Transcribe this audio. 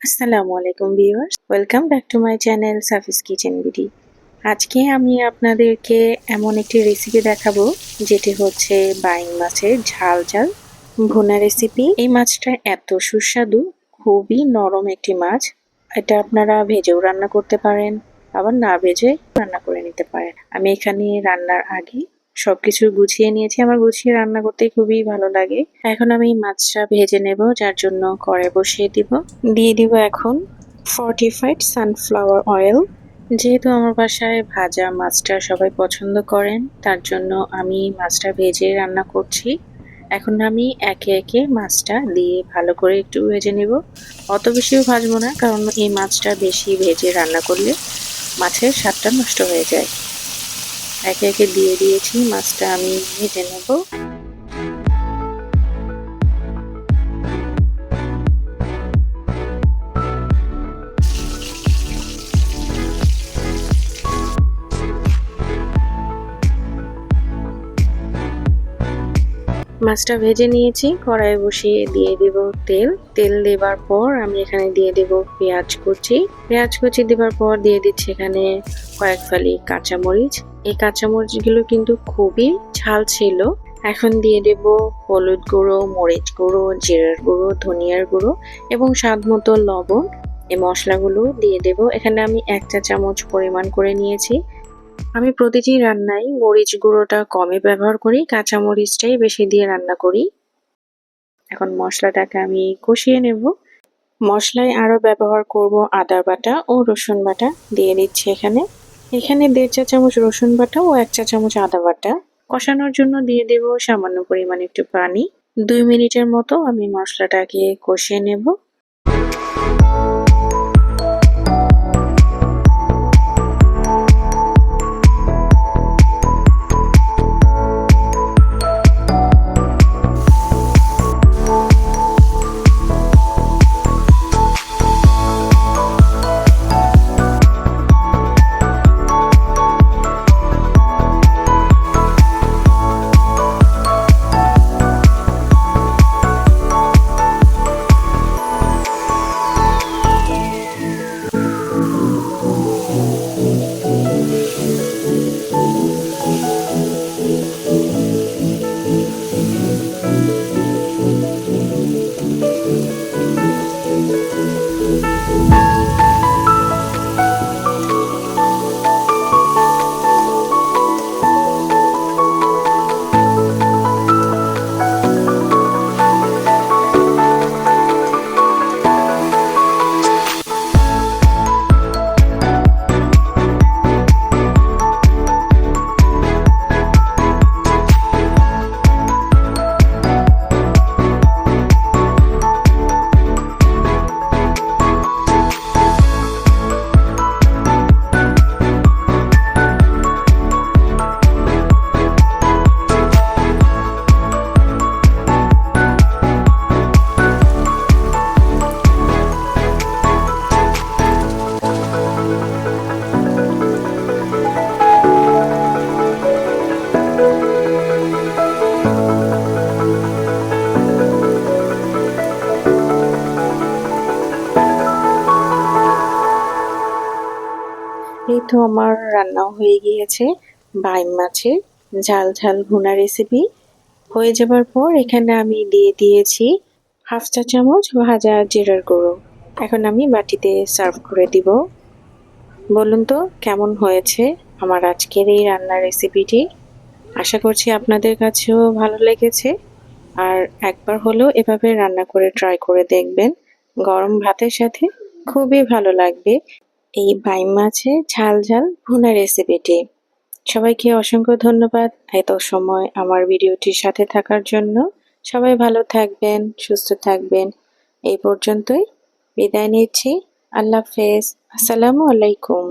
আসসালামু আলাইকুম viewers. Welcome back to my channel Safis kitchen BD আজকে আমি আপনাদেরকে এমন একটি রেসিপি দেখাবো, যেটি হচ্ছে বাইং মাছের ঝাল ঝাল ভুনা রেসিপি এই মাছটা এত সুস্বাদু, খুবই নরম একটি মাছ। এটা আপনারা ভেজেও রান্না করতে পারেন, আবার না ভেজে রান্না করে নিতে পারেন। আমি এখানে রান্নার আগে সবকিছু গুছিয়ে নিয়েছি। আমার গুছিয়ে রান্না করতে খুবই ভালো লাগে। এখন আমি মাছটা ভেজে নেব, যার জন্য কড়াই বসিয়ে দিব। দিয়ে দিব এখন ফর্টিফাইড সানফ্লাওয়ার অয়েল যেহেতু আমার বাসায় ভাজা মাছটা সবাই পছন্দ করেন, তার জন্য আমি মাছটা ভেজে রান্না করছি। এখন আমি একে একে মাছটা দিয়ে ভালো করে একটু ভেজে নেব। অত বেশিও ভাজবো না, কারণ এই মাছটা বেশি ভেজে রান্না করলে মাছের স্বাদটা নষ্ট হয়ে যায়। একে একে দিয়ে দিয়েছি, মাছটা আমি ভেজে নেব। মাছটা ভেজে নিয়েছি কড়াই বসিয়ে দিয়ে দেব তেল। তেল দেবার পর আমি এখানে দিয়ে দেব পেঁয়াজ কুচি। পেঁয়াজ কুচি দেবার পর দিয়ে দিচ্ছি এখানে কয়েক ফালি কাঁচামরিচ। এই কাঁচামরিচগুলো কিন্তু খুবই ঝাল ছিল। এখন দিয়ে দেব হলুদ গুঁড়ো, মরিচ গুঁড়ো, জিরার গুঁড়ো, ধনিয়ার গুঁড়ো এবং স্বাদ মতো লবণ। এই মশলাগুলো দিয়ে দেব। এখানে আমি এক চা চামচ পরিমাণ করে নিয়েছি। আমি প্রতিটি রান্নায় মরিচ গুঁড়োটা কমে ব্যবহার করি কাঁচা মরিচটাই বেশি দিয়ে রান্না করি। এখন মশলাটাকে আমি কষিয়ে নেব। মশলায় আরও ব্যবহার করব আদা বাটা ও রসুন বাটা। দিয়ে দিচ্ছি এখানে এখানে দেড় চা চামচ রসুন বাটা ও এক চা চামচ আদা বাটা। কষানোর জন্য দিয়ে দেব সামান্য পরিমাণ একটু পানি। দুই মিনিটের মতো আমি মশলাটাকে কষিয়ে নেব। এই তো আমার রান্নাও হয়ে গিয়েছে। বাইম মাছের ঝাল ঝাল ভুনা রেসিপি হয়ে যাবার পর এখানে আমি দিয়ে দিয়েছি হাফ চা চামচ ভাজা জিরার গুঁড়ো। এখন আমি বাটিতে সার্ভ করে দিব। বলুন তো, কেমন হয়েছে আমার আজকের এই রান্নার রেসিপিটি আশা করছি আপনাদের কাছেও ভালো লেগেছে। আর একবার হলেও এভাবে রান্না করে ট্রাই করে দেখবেন। গরম ভাতের সাথে খুবই ভালো লাগবে। এই বাই মাছে ঝাল ঝাল ভুনা রেসিপিটি সবাইকে অসংখ্য ধন্যবাদ এত সময় আমার ভিডিওটির সাথে থাকার জন্য। সবাই ভালো থাকবেন, সুস্থ থাকবেন। এই পর্যন্তই বিদায় নিচ্ছি। আল্লাহ হাফেজ। আসসালামু আলাইকুম।